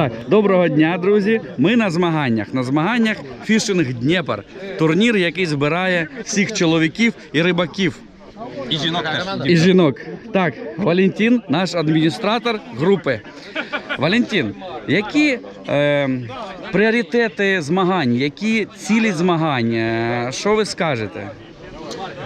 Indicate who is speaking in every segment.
Speaker 1: Так, доброго дня, друзі. Ми на змаганнях. На змаганнях фішинг Дніпр. Турнір, який збирає всіх чоловіків і рибаків.
Speaker 2: І жінок теж.
Speaker 1: І жінок. Так, Валентин, наш адміністратор групи. Валентин, які е, пріоритети змагань, які цілі змагань? Е, Що ви скажете?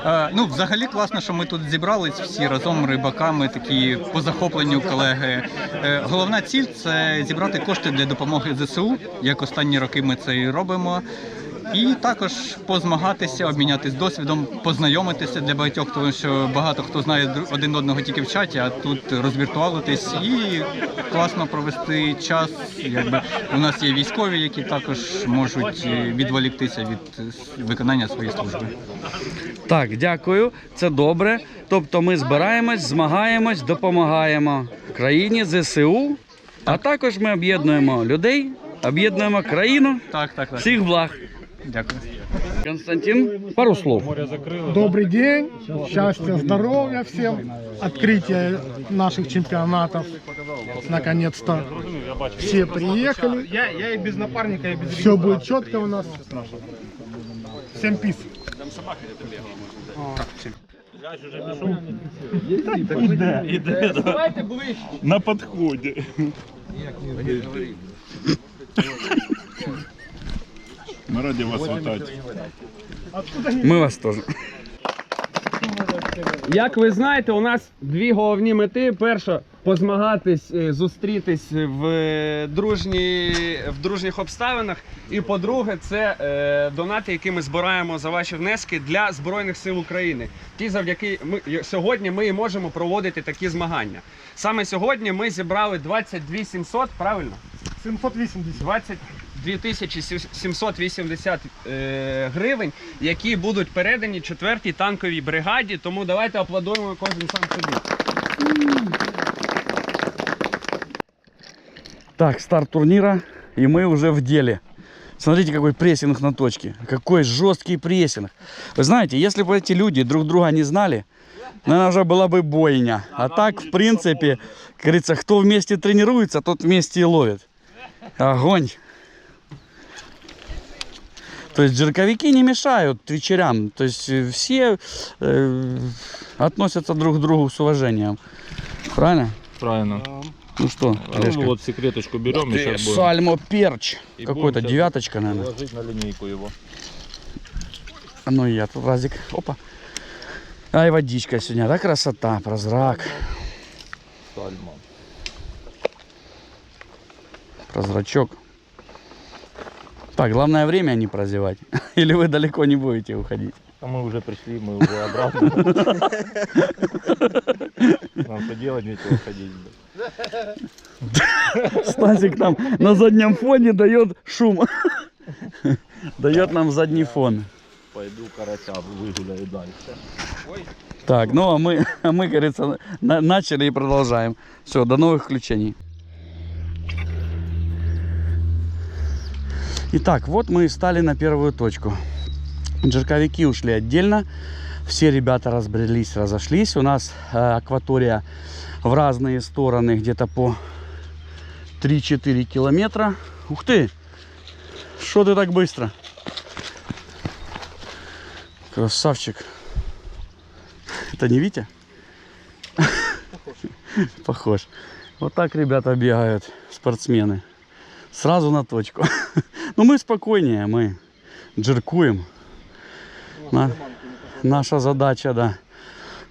Speaker 2: Е, ну, взагалі класно, що ми тут зібрались всі разом рибаками, такі по захопленню колеги. Е, головна ціль це зібрати кошти для допомоги ЗСУ, як останні роки ми це і робимо. І також позмагатися, обмінятися досвідом, познайомитися для багатьох, тому що багато хто знає один одного тільки в чаті, а тут розвіртуалитись і класно провести час. Якби у нас є військові, які також можуть е, відволіктися від виконання своєї служби.
Speaker 1: Так, дякую, це добре. Тобто ми збираємось, змагаємось, допомагаємо країні ЗСУ, а також ми об'єднуємо людей, об'єднуємо країну.
Speaker 2: Так, так, так.
Speaker 1: Всіх благ.
Speaker 2: Дякую.
Speaker 1: Константин, пару слов.
Speaker 3: Добрый день, счастья, здоровья всем, открытие наших чемпионатов. Наконец-то все приехали. Я, я и без напарника, и без Все будет четко у нас. Всем пис.
Speaker 4: На подході. Мы ради вас вітати.
Speaker 1: Ми вас теж.
Speaker 5: Як ви знаєте, у нас дві головні мети. Перша позмагатись, е, зустрітись в, е, дружні, в дружніх обставинах. І по-друге, це е, донати, які ми збираємо за ваші внески для Збройних сил України. Ті, завдяки ми сьогодні ми і можемо проводити такі змагання. Саме сьогодні ми зібрали 22 700, правильно?
Speaker 3: 780.
Speaker 5: 20, 2780 е, гривень, які будуть передані 4-й танковій бригаді. Тому давайте аплодуємо кожен сам собі.
Speaker 1: Так, старт турнира, и мы уже в деле. Смотрите, какой прессинг на точке. Какой жесткий прессинг. Вы знаете, если бы эти люди друг друга не знали, наверное, уже была бы бойня. А так, в принципе, говорится, кто вместе тренируется, тот вместе и ловит. Огонь! То есть жерковики не мешают твичерям. То есть э, все э, относятся друг к другу с уважением. Правильно?
Speaker 6: Правильно.
Speaker 1: Ну что, Олежка?
Speaker 6: Ну, вот секреточку берем и сейчас будем
Speaker 1: Сальмо перч. Какой-то девяточка, наверное.
Speaker 6: ложить на линейку его.
Speaker 1: А ну и я тут разик. Опа. Ай, водичка сегодня, да, красота, прозрак.
Speaker 6: Сальма.
Speaker 1: Прозрачок. Так, главное время не прозевать. Или вы далеко не будете уходить.
Speaker 6: А мы уже пришли, мы уже обратно. Нам что делать, нечего ходить. блядь.
Speaker 1: Стасик нам на заднем фоне дает шум. Дает нам задний фон.
Speaker 6: Пойду карася выгуляю дальше.
Speaker 1: Так, ну а мы, а мы, говорится, на- начали и продолжаем. Все, до новых включений. Итак, вот мы и стали на первую точку. Джерковики ушли отдельно. Все ребята разбрелись, разошлись. У нас э, акватория в разные стороны, где-то по 3-4 километра. Ух ты! Что ты так быстро? Красавчик. Это не Витя? Похож. Вот так ребята бегают, спортсмены. Сразу на точку. Но мы спокойнее, мы джеркуем. На- наша задача, да,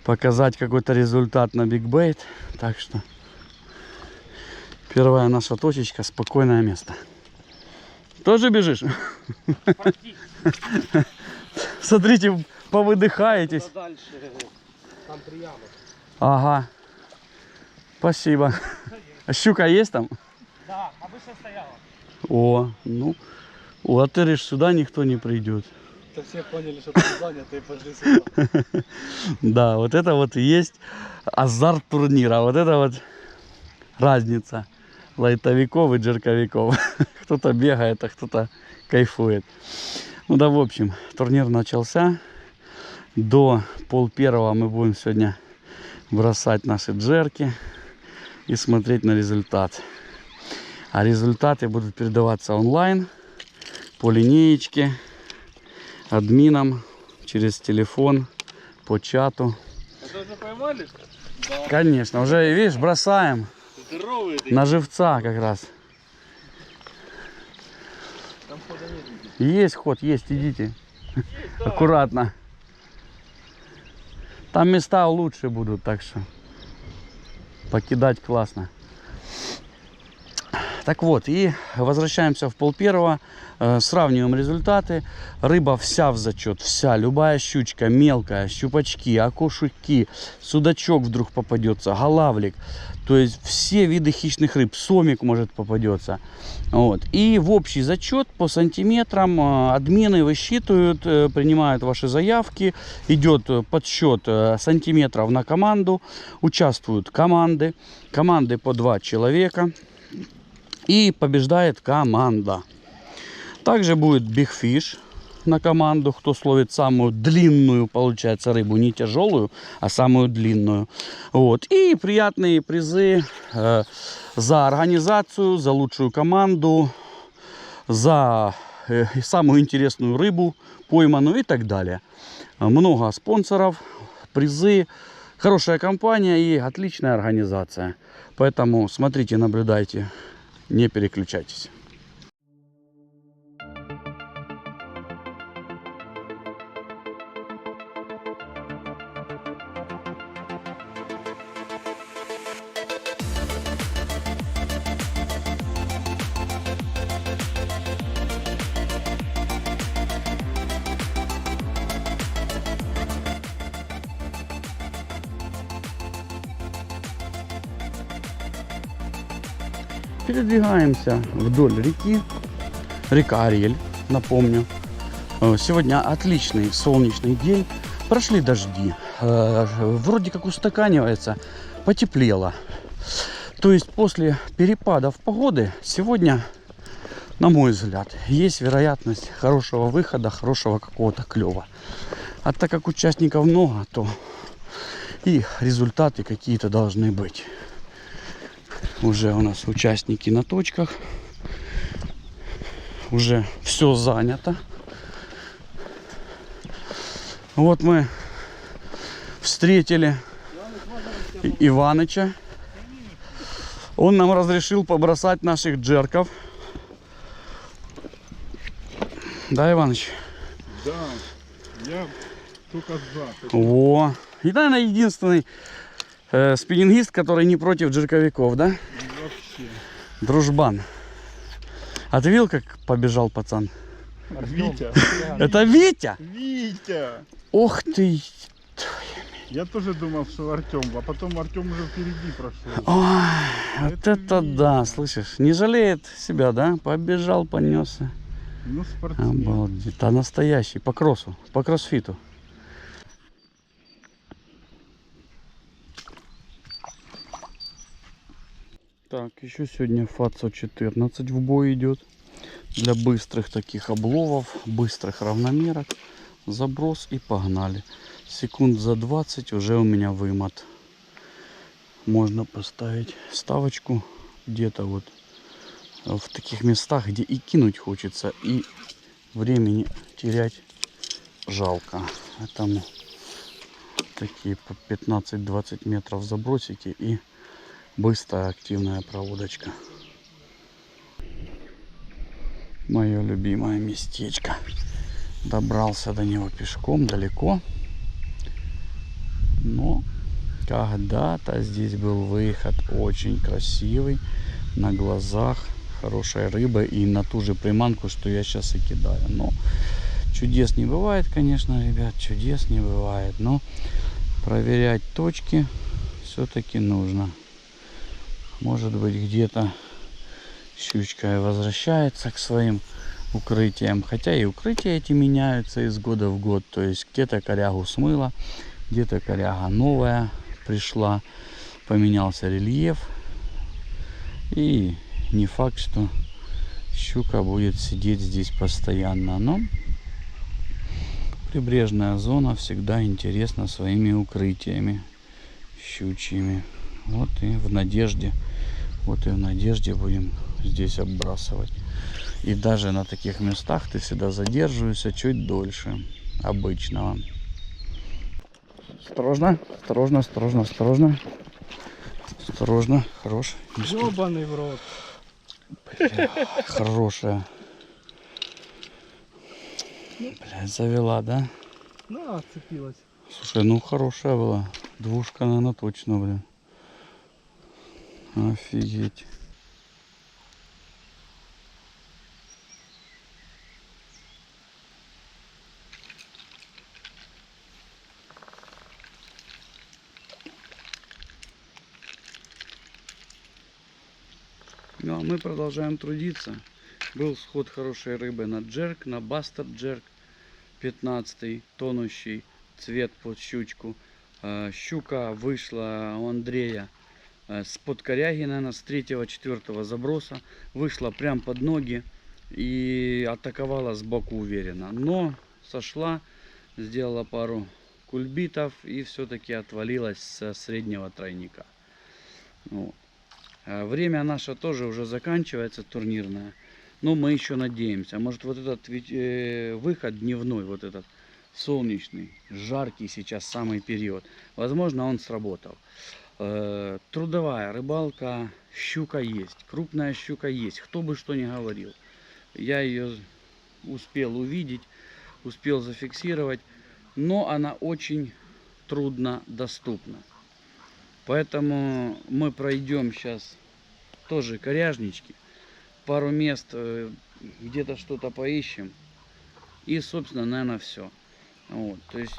Speaker 1: показать какой-то результат на бигбейт. Так что первая наша точечка, спокойное место. Тоже бежишь? Смотрите, повыдыхаетесь. Ага. Спасибо. А щука есть там?
Speaker 3: Да, обычно стояла.
Speaker 1: О, ну. Говоришь, сюда никто не придет.
Speaker 3: все поняли, что ты занят, и пошли сюда.
Speaker 1: Да, вот это вот и есть азарт турнира. Вот это вот разница лайтовиков и джерковиков. Кто-то бегает, а кто-то кайфует. Ну да, в общем, турнир начался. До пол первого мы будем сегодня бросать наши джерки и смотреть на результат. А результаты будут передаваться онлайн, по линеечке, админам, через телефон, по чату.
Speaker 5: Это уже поймали?
Speaker 1: Конечно, уже, видишь, бросаем
Speaker 5: Здоровый ты.
Speaker 1: на живца как раз. Есть ход, есть, идите. Аккуратно. Там места лучше будут, так что покидать классно. Так вот, и возвращаемся в пол первого, э, сравниваем результаты. Рыба вся в зачет, вся, любая щучка, мелкая, щупачки, окушуки, судачок вдруг попадется, голавлик. То есть все виды хищных рыб, сомик может попадется. Вот. И в общий зачет по сантиметрам э, админы высчитывают, э, принимают ваши заявки, идет подсчет сантиметров на команду, участвуют команды, команды по два человека и побеждает команда. Также будет Fish на команду, кто словит самую длинную, получается, рыбу, не тяжелую, а самую длинную. Вот. И приятные призы э, за организацию, за лучшую команду, за э, самую интересную рыбу пойманную и так далее. Много спонсоров, призы, хорошая компания и отличная организация. Поэтому смотрите, наблюдайте, не переключайтесь. Передвигаемся вдоль реки. Река Ариэль, напомню. Э, Сегодня отличный солнечный день. Прошли дожди. Э, Вроде как устаканивается. Потеплело. То есть после перепадов погоды сегодня, на мой взгляд, есть вероятность хорошего выхода, хорошего какого-то клева. А так как участников много, то и результаты какие-то должны быть. Уже у нас участники на точках. Уже все занято. Вот мы встретили Иваныча. Он нам разрешил побросать наших джерков. Да, Иваныч?
Speaker 4: Да, я только за.
Speaker 1: О, и, наверное, единственный э, спиннингист, который не против джерковиков, да? Дружбан. А ты видел, как побежал пацан?
Speaker 4: Витя.
Speaker 1: Это Витя?
Speaker 4: Витя.
Speaker 1: Ох ты!
Speaker 4: Я тоже думал, что Артем, а потом Артем уже впереди прошел.
Speaker 1: Ой, вот
Speaker 4: Это
Speaker 1: это да, слышишь? Не жалеет себя, да? Побежал, понесся.
Speaker 4: Ну, спортсмен.
Speaker 1: Обалдеть. А настоящий, по кроссу, по кроссфиту. Так, еще сегодня ФАЦО 14 в бой идет. Для быстрых таких обловов, быстрых равномерок. Заброс и погнали. Секунд за 20 уже у меня вымот. Можно поставить ставочку где-то вот в таких местах, где и кинуть хочется, и времени терять жалко. Поэтому такие по 15-20 метров забросики и быстрая активная проводочка. Мое любимое местечко. Добрался до него пешком далеко. Но когда-то здесь был выход очень красивый. На глазах хорошая рыба и на ту же приманку, что я сейчас и кидаю. Но чудес не бывает, конечно, ребят, чудес не бывает. Но проверять точки все-таки нужно. Может быть где-то щучка и возвращается к своим укрытиям. Хотя и укрытия эти меняются из года в год. То есть где-то корягу смыло, где-то коряга новая пришла. Поменялся рельеф. И не факт, что щука будет сидеть здесь постоянно. Но прибрежная зона всегда интересна своими укрытиями щучьими. Вот и в надежде, вот и в надежде будем здесь оббрасывать. И даже на таких местах ты всегда задерживаешься чуть дольше обычного. Осторожно, осторожно, осторожно, осторожно. Осторожно, хорош.
Speaker 3: Ёбаный в рот.
Speaker 1: Хорошая. Блядь, завела, да?
Speaker 3: Да, отцепилась.
Speaker 1: Слушай, ну хорошая была. Двушка, наверное, точно, блин. Офигеть. Ну, а мы продолжаем трудиться. Был сход хорошей рыбы на джерк, на бастер джерк. 15 тонущий цвет под щучку. Э, Щука вышла у Андрея э, с под коряги, наверное, с третьего-четвертого заброса. Вышла прям под ноги и атаковала сбоку уверенно. Но сошла, сделала пару кульбитов и все-таки отвалилась со среднего тройника. Вот. А Время наше тоже уже заканчивается турнирное. Но мы еще надеемся. Может вот этот э, выход дневной, вот этот солнечный, жаркий сейчас самый период. Возможно, он сработал. Э, трудовая рыбалка, щука есть, крупная щука есть. Кто бы что ни говорил. Я ее успел увидеть, успел зафиксировать, но она очень трудно доступна. Поэтому мы пройдем сейчас тоже коряжнички, пару мест, э, где-то что-то поищем. И, собственно, наверное, все. Вот, то есть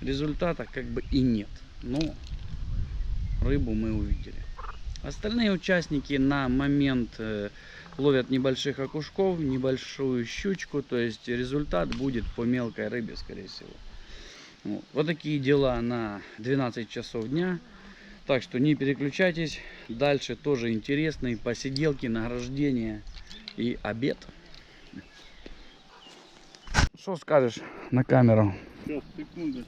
Speaker 1: результата как бы и нет. Но рыбу мы увидели. Остальные участники на момент э, ловят небольших окушков, небольшую щучку. То есть результат будет по мелкой рыбе, скорее всего. Вот. такие дела на 12 часов дня. Так что не переключайтесь. Дальше тоже интересные посиделки, награждения и обед. Что скажешь на камеру?
Speaker 4: Сейчас, секунду.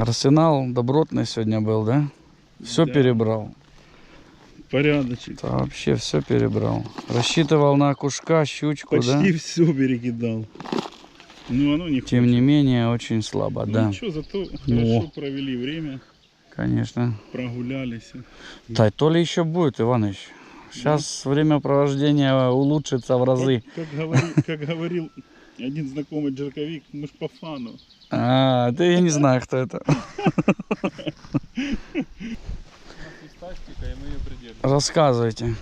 Speaker 1: Арсенал добротный сегодня был, да? Все
Speaker 4: Да.
Speaker 1: перебрал.
Speaker 4: Порядочек.
Speaker 1: Да, вообще все перебрал. Рассчитывал на окушка, щучку,
Speaker 4: Почти
Speaker 1: да?
Speaker 4: все перекидал. Ну, оно не
Speaker 1: Тем
Speaker 4: хочет.
Speaker 1: не менее, очень слабо,
Speaker 4: Ну,
Speaker 1: да.
Speaker 4: ничего, зато
Speaker 1: Ну.
Speaker 4: хорошо провели время,
Speaker 1: Конечно.
Speaker 4: прогулялись.
Speaker 1: Да, то ли еще будет, Иваныч. Сейчас время провождения улучшится в разы.
Speaker 4: Как, как говори- как говорил один знакомый джерковик, мы ж по фану.
Speaker 1: А, да я не знаю, кто это. Рассказывайте.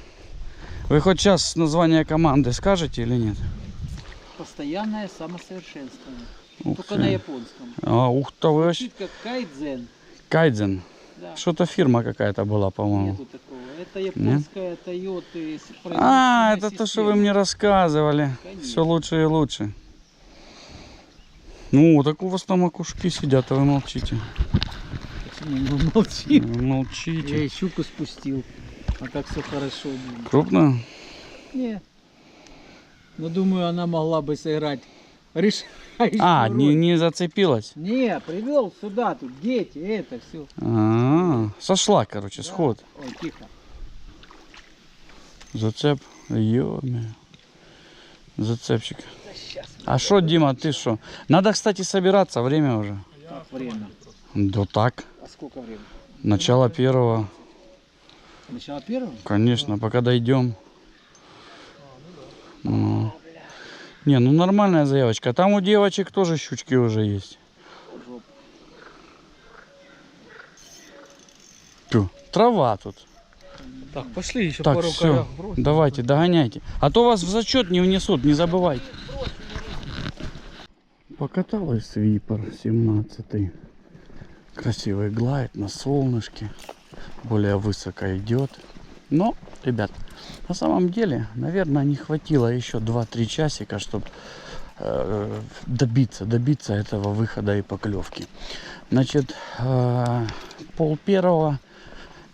Speaker 1: Вы хоть сейчас название команды скажете или нет?
Speaker 7: Постоянное самосовершенствование.
Speaker 1: Ух
Speaker 7: Только
Speaker 1: ты.
Speaker 7: на японском.
Speaker 1: А, ух ты, вы вообще-
Speaker 7: как кайдзен.
Speaker 1: Кайдзен.
Speaker 7: Да.
Speaker 1: Что-то фирма какая-то была, по-моему.
Speaker 7: Нету такого. Это японская Toyota. с
Speaker 1: А, это то, что вы мне рассказывали.
Speaker 7: Конечно.
Speaker 1: Все лучше и лучше. Ну, так у вас там окушки сидят, а вы молчите.
Speaker 7: Почему молчим?
Speaker 1: Вы
Speaker 7: Я
Speaker 1: молчите.
Speaker 7: и щуку спустил. А так все хорошо было.
Speaker 1: Крупно?
Speaker 7: Нет. Но думаю, она могла бы сыграть решающую
Speaker 1: А,
Speaker 7: роль.
Speaker 1: не, не зацепилась?
Speaker 7: Не, привел сюда, тут дети, это все.
Speaker 1: А, сошла, короче, сход.
Speaker 7: Ой, тихо.
Speaker 1: Зацеп. ё Зацепчик. А что, Дима, ты что? Надо, кстати, собираться, время уже.
Speaker 7: Как время?
Speaker 1: Да так.
Speaker 7: А сколько времени?
Speaker 1: Начало первого,
Speaker 7: Начало первого?
Speaker 1: конечно, пока дойдем. Ну. Не, ну нормальная заявочка. Там у девочек тоже щучки уже есть. Тю, трава тут.
Speaker 3: Так, пошли еще
Speaker 1: Так, все, давайте, догоняйте. А то вас в зачет не внесут, не забывайте. Покаталась свипер 17 Красивый глайд на солнышке. Более высоко идет. Но, ребят, на самом деле, наверное, не хватило еще 2-3 часика, чтобы добиться, добиться этого выхода и поклевки. Значит, э, пол первого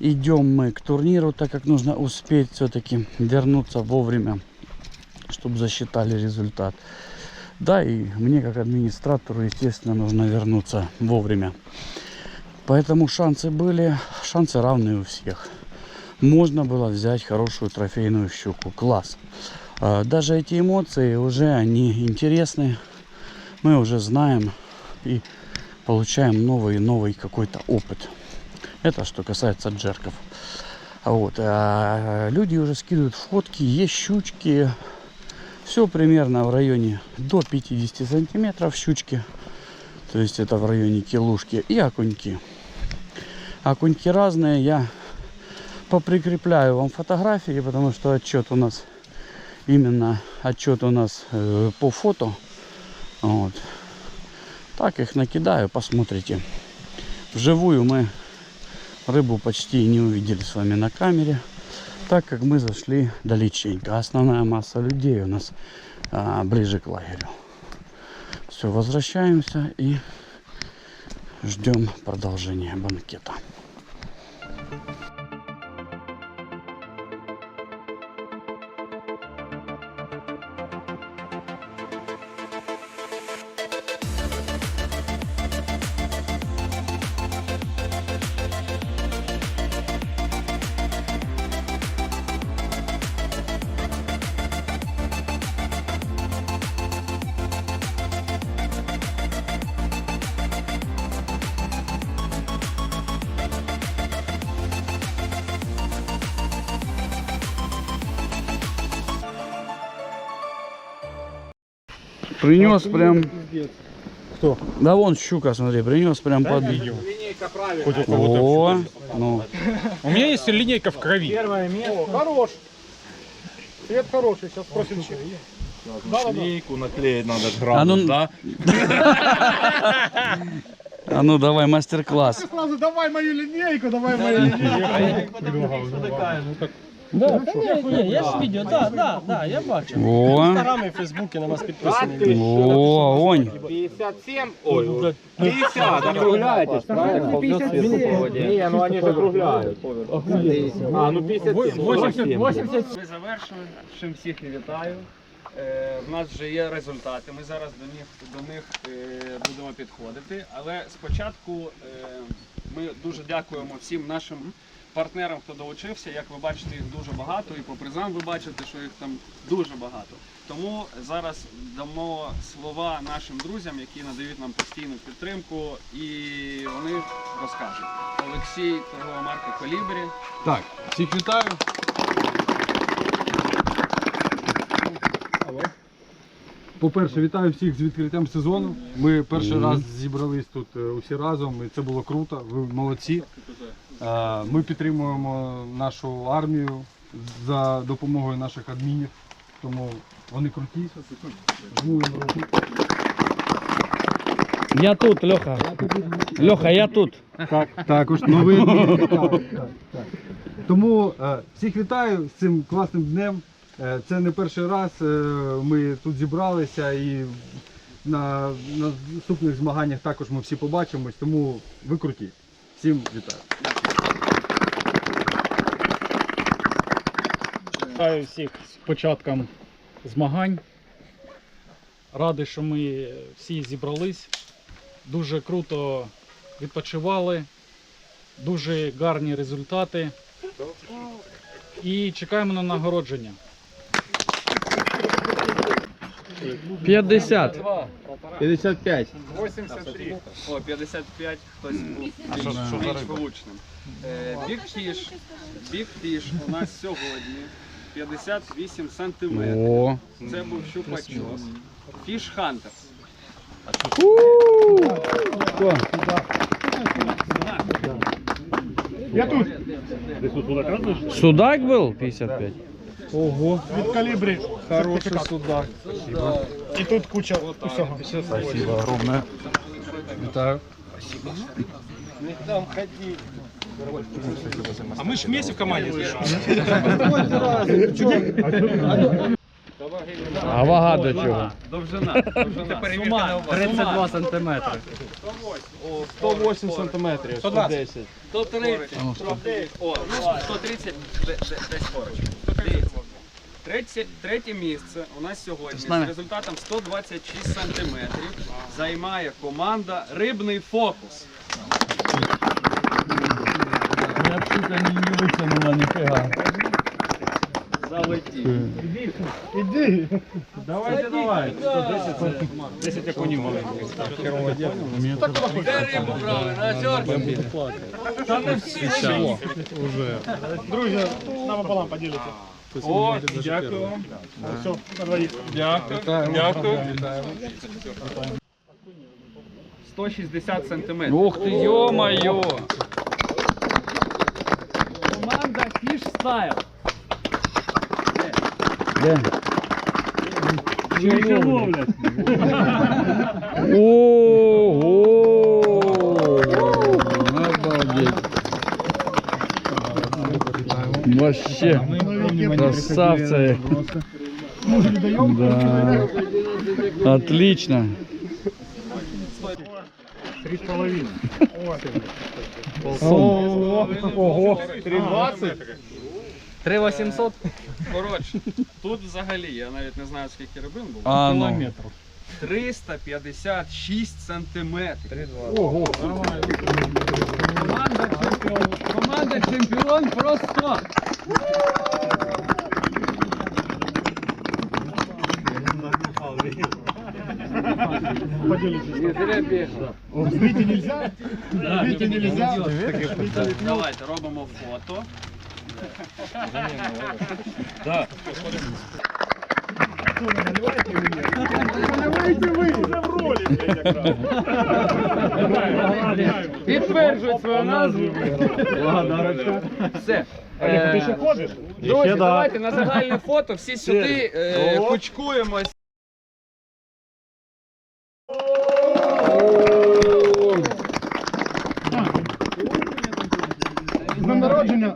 Speaker 1: идем мы к турниру, так как нужно успеть все-таки вернуться вовремя, чтобы засчитали результат. Да, и мне как администратору, естественно, нужно вернуться вовремя. Поэтому шансы были, шансы равные у всех. можно было взять хорошую трофейную щуку. Класс. А, Даже эти эмоции уже они интересны. Мы уже знаем и получаем новый и новый какой-то опыт. Это что касается джерков. Вот. а люди уже скидывают фотки, есть щучки. Все примерно в районе до 50 сантиметров щучки. То есть это в районе килушки. И окуньки. Окуньки разные. Я поприкрепляю вам фотографии, потому что отчет у нас именно отчет у нас э, по фото. Вот. Так их накидаю, посмотрите. Вживую мы рыбу почти не увидели с вами на камере, так как мы зашли далеченько. Основная масса людей у нас а, ближе к лагерю. Все, возвращаемся и ждем продолжения банкета. Принес прям... Кто? Да вон щука, смотри, принес прям под... О, ну,
Speaker 8: У меня есть линейка в крови.
Speaker 3: О, хорош. Цвет хороший, сейчас спросим.
Speaker 6: Шлейку наклеить надо
Speaker 1: а
Speaker 6: градус,
Speaker 1: ну,
Speaker 6: да?
Speaker 1: а ну давай мастер-класс.
Speaker 3: Сразу давай мою линейку, давай мою линейку.
Speaker 7: Я ж видео, да, да, да, я бачу.
Speaker 1: О,
Speaker 8: Інстаграмі, Фейсбуці на нас підписані.
Speaker 1: о, онь.
Speaker 8: 57, ой, 50, округляйтесь, правильно? Не, ну они же округляют. А, ну 57.
Speaker 5: 80, 80. Ми завершили, з чим всіх і вітаю. Е, в нас вже є результати. Ми зараз до них, до них е, будемо підходити. Але спочатку е, ми дуже дякуємо всім нашим партнерам, хто долучився. Як ви бачите, їх дуже багато, і по призам ви бачите, що їх там дуже багато. Тому зараз дамо слова нашим друзям, які надають нам постійну підтримку, і вони розкажуть. Олексій, торгова марка Колібрі.
Speaker 9: Так, всіх вітаю. По-перше, вітаю всіх з відкриттям сезону. Ми перший раз зібрались тут е, усі разом, і це було круто. Ви молодці. Е, Ми підтримуємо нашу армію за допомогою наших адмінів, тому вони круті.
Speaker 1: Я тут, Леха. Леха, я тут.
Speaker 9: Так, також новий адмін. Так, так, так. Тому е, всіх вітаю з цим класним днем. Е, це не перший раз е, ми тут зібралися і на, на наступних змаганнях також ми всі побачимось, тому ви круті. Всім вітаю.
Speaker 8: Вітаю всіх з початком змагань. Радий, що ми всі зібрались. Дуже круто відпочивали, дуже гарні результати. І чекаємо на нагородження.
Speaker 1: 50.
Speaker 9: 55.
Speaker 5: О, 55, хтось був більш, більш влучним. Е, Fish, Big у нас сьогодні 58 сантиметрів.
Speaker 1: О,
Speaker 5: Це був щупачос. Fish Hunter.
Speaker 3: Я тут.
Speaker 1: судак был 55?
Speaker 3: Від калібрі. Хороший судак. І тут куча усього.
Speaker 9: Спасибо огромное. Вітаю.
Speaker 8: А ми ж вместе в команді
Speaker 1: А вага до чого?
Speaker 5: Довжина. Довжина.
Speaker 8: 32 сантиметри.
Speaker 6: 108 сантиметрів, 110.
Speaker 5: 130. Ну 130 де- де- десь поруч. Третє місце у нас сьогодні з результатом 126 сантиметрів займає команда Рибний фокус.
Speaker 1: Сука, не, не вытянула нифига.
Speaker 3: Иди.
Speaker 6: Давайте, давай. 10 окунів маленьких.
Speaker 3: Друзья, напополам поделите.
Speaker 5: О, дякую вам.
Speaker 3: Все, на двоих.
Speaker 5: Дякую. Дякую. 160 сантиметрів.
Speaker 1: Ух ты, ё-моё!
Speaker 7: Команда Fish Style.
Speaker 1: Да. Ого! Обалдеть. Вообще красавцы. Да. Отлично.
Speaker 3: Три с половиной.
Speaker 5: Ого, 3,20? 3,800? Коротше, тут взагалі, я навіть не знаю, скільки рибин було.
Speaker 1: А, ну.
Speaker 5: 356 сантиметрів.
Speaker 7: Команда чемпіон. Команда чемпіон просто.
Speaker 3: Вите нельзя? Вите нельзя?
Speaker 5: Давайте робимо фото.
Speaker 3: Наливайте вы. Уже в роли, блядь, якраз.
Speaker 5: Підтверджують свою назву. Все.
Speaker 3: Олег, ты еще ходишь?
Speaker 5: Друзі, давайте на загальне фото всі сюди е, кучкуємось.
Speaker 3: З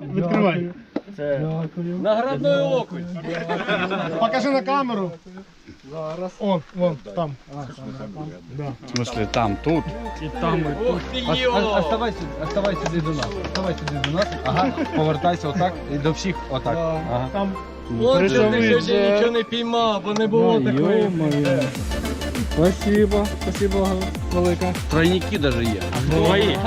Speaker 3: народження відкривай.
Speaker 5: Наградний окунь.
Speaker 3: Покажи на камеру. Он, вон, там.
Speaker 1: В смысле, там, тут.
Speaker 5: Ох ти йо!
Speaker 9: Оставай сюди, оставай сюди до нас. Оставай сюди до нас. Ага, повертайся отак і до всіх отак. Ага.
Speaker 3: Там
Speaker 7: От що ти сьогодні нічого не піймав, бо не було такої.
Speaker 9: Спасибо, спасибо велике.
Speaker 1: Тройники даже є. Твої.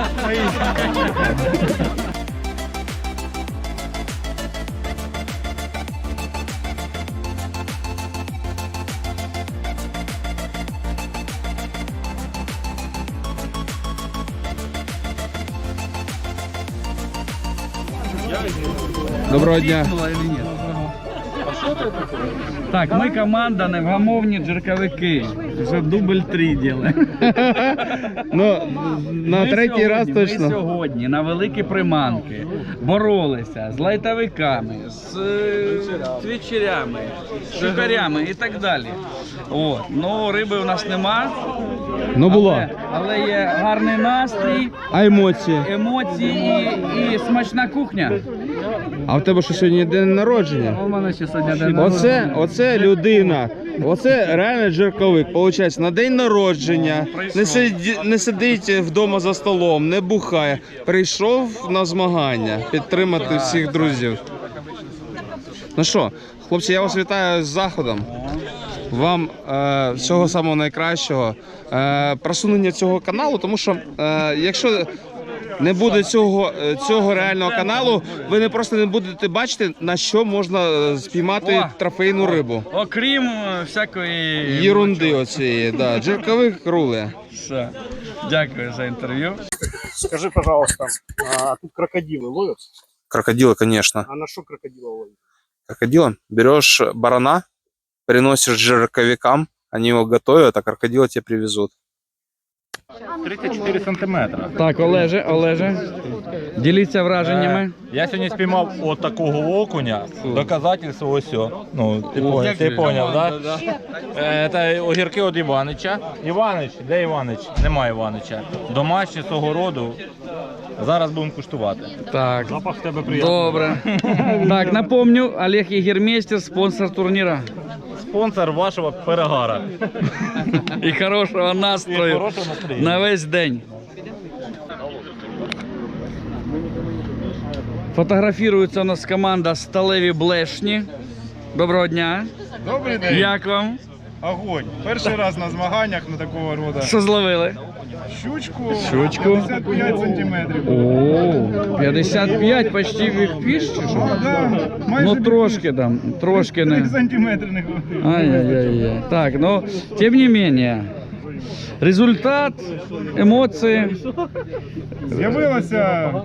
Speaker 1: Доброго дня. Так, ми команда невгамовні джерковики. Вже дубль три діли.
Speaker 8: Ну, на
Speaker 1: Ми
Speaker 8: третій раз
Speaker 1: сьогодні- Ми
Speaker 8: точно.
Speaker 1: сьогодні на великі приманки боролися з лайтовиками, з е, твічерями, шукарями і так далі. От. Ну, риби у нас нема.
Speaker 8: Ну було.
Speaker 1: Але, але є гарний настрій,
Speaker 8: А емоції?
Speaker 1: емоції і, і смачна кухня.
Speaker 8: А в тебе що сьогодні день народження?
Speaker 1: У мене ще сьогодні день
Speaker 8: Оце, оце людина. Оце реально джерковик. Получається, на день народження не, сиді, не сидить вдома за столом, не бухає. Прийшов на змагання підтримати всіх друзів. Ну що, хлопці, я вас вітаю з заходом. Вам е, всього самого найкращого. Е, просунення цього каналу, тому що е, якщо не буде цього, е, цього реального каналу, ви не просто не будете бачити, на що можна е, спіймати трофейну рибу.
Speaker 1: Окрім е, всякої
Speaker 8: Єрунди оцієї, да. Джеркових рули.
Speaker 1: Все. Дякую за інтерв'ю.
Speaker 3: Скажи, пожалуйста, а тут крокодилы ловят?
Speaker 8: Крокодилы, конечно.
Speaker 3: А на что крокодила ловят?
Speaker 8: Крокодила. Берешь барана, приносишь жерковикам, они его готовят, а крокодила тебе привезут.
Speaker 6: 34 сантиметри.
Speaker 1: Так, Олеже, Олеже, діліться враженнями.
Speaker 6: Я сьогодні спіймав от такого окуня. Доказательство ось. о. Ну, ти, поняв, ти поняв, да? Е, Це огірки від Іванича. Іванич, де Іванич? Немає Іванича. Домашні свого роду. Зараз будемо куштувати.
Speaker 1: Так,
Speaker 6: Запах в тебе приємний.
Speaker 1: добре. Так, напомню, Олег Єгермейстер, спонсор турніра.
Speaker 6: Спонсор вашого перегара.
Speaker 1: І хорошого
Speaker 6: І
Speaker 1: настрою
Speaker 6: хорошого
Speaker 1: на весь день. Фотографірується у нас команда Сталеві Блешні. Доброго дня.
Speaker 3: Добрий день.
Speaker 1: Як вам?
Speaker 10: огонь. Перший раз на змаганнях на такого роду.
Speaker 1: Що зловили?
Speaker 10: Щучку,
Speaker 1: Щучку.
Speaker 10: 55 сантиметрів.
Speaker 1: О, 55 почти вікфіш чи що?
Speaker 10: Да, майже
Speaker 1: Ну
Speaker 10: бік-
Speaker 1: трошки там, трошки
Speaker 10: три
Speaker 1: не.
Speaker 10: сантиметри не хватило.
Speaker 1: Ай-яй-яй. Так, но тем не менее. Результат, эмоции.
Speaker 10: З'явилося змага...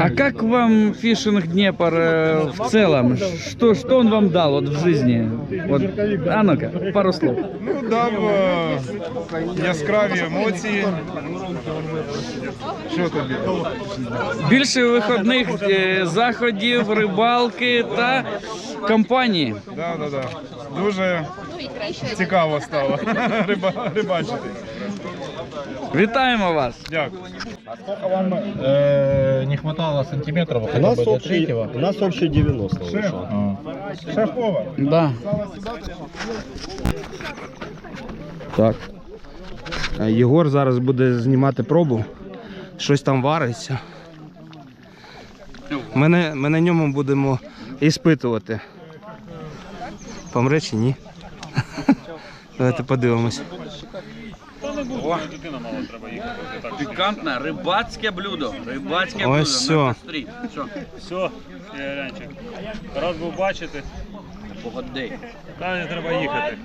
Speaker 1: А как вам фишинг Днепр э, в целом? Что, что он вам дал вот в жизни? Вот, а ну-ка, пару слов.
Speaker 10: Ну, дав е, яскраві емоції. Що тобі?
Speaker 1: Більше виходних е, заходів, рибалки та компанії.
Speaker 10: Да, да, да. Дуже цікаво стало риба- рибачити.
Speaker 1: Вітаємо вас!
Speaker 10: Дякую.
Speaker 11: не хватало сантиметров
Speaker 6: У нас, общий, у нас общий 90 вышло.
Speaker 10: Шеф-повар.
Speaker 1: Да.
Speaker 8: Так. Е, Єгор зараз буде знімати пробу. Щось там вариться. Ми на, ми на ньому будемо іспитувати. Помре чи ні? Давайте подивимось не буде, дитина мала треба їхати.
Speaker 1: Пікантне, рибацьке блюдо. Рибацьке
Speaker 8: блюдо все. на кострі.
Speaker 11: Все. Все, Янчик. Раз був бачити.
Speaker 1: Погоди.
Speaker 11: Там не треба їхати.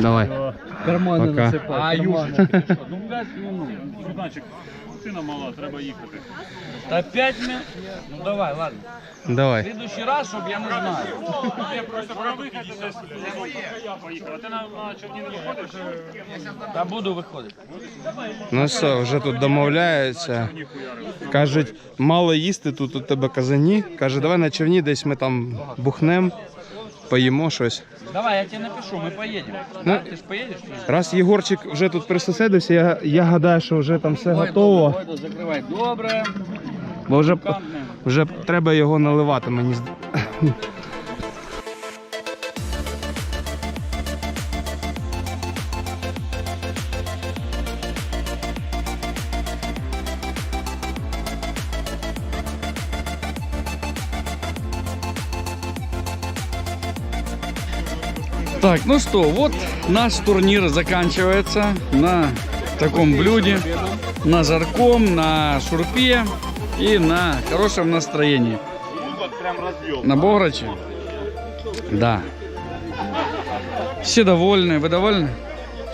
Speaker 8: Давай.
Speaker 7: Кармани
Speaker 8: Пока.
Speaker 1: А,
Speaker 7: южечки.
Speaker 11: Ну, блядь, ну, ну дитина мала, треба їхати.
Speaker 1: Та 5 минут. Ну давай, ладно.
Speaker 8: Давай.
Speaker 1: В следующий раз, щоб я не знаю.
Speaker 11: Я просто про десь я поїхав. А ти на, на човні не виходиш?
Speaker 1: Та буду виходити.
Speaker 8: Ну все, вже тут домовляються. Кажуть, мало їсти тут у тебе казані. Каже, давай на човні десь ми там бухнем, поїмо щось.
Speaker 1: Давай, я тебе напишу, ми поїдемо.
Speaker 8: Ну,
Speaker 1: Ти ж поїдеш? чи ні?
Speaker 8: Раз Єгорчик вже тут присоседився, я, я гадаю, що вже там все готово.
Speaker 1: Ой, закривай. Добре.
Speaker 8: Бо вже, вже треба його наливати, мені зд-
Speaker 1: ну что, вот наш турнир заканчивается на таком блюде, на жарком, на шурпе и на хорошем настроении. На Бограче? Да. Все довольны. Вы довольны?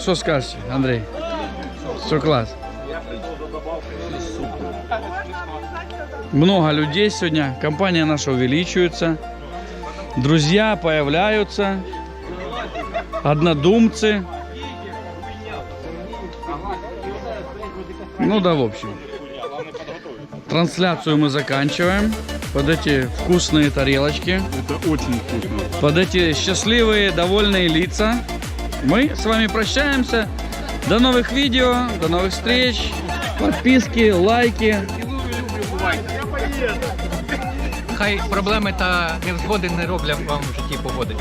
Speaker 1: Что скажете, Андрей? Все класс. Много людей сегодня. Компания наша увеличивается. Друзья появляются. Однодумцы. Ну да, в общем. Трансляцию мы заканчиваем. Под эти вкусные тарелочки.
Speaker 10: Это очень вкусно.
Speaker 1: Под эти счастливые, довольные лица. Мы с вами прощаемся. До новых видео, до новых встреч. Подписки, лайки.
Speaker 12: Хай проблеми та невзгоди не роблять вам в житті погоди.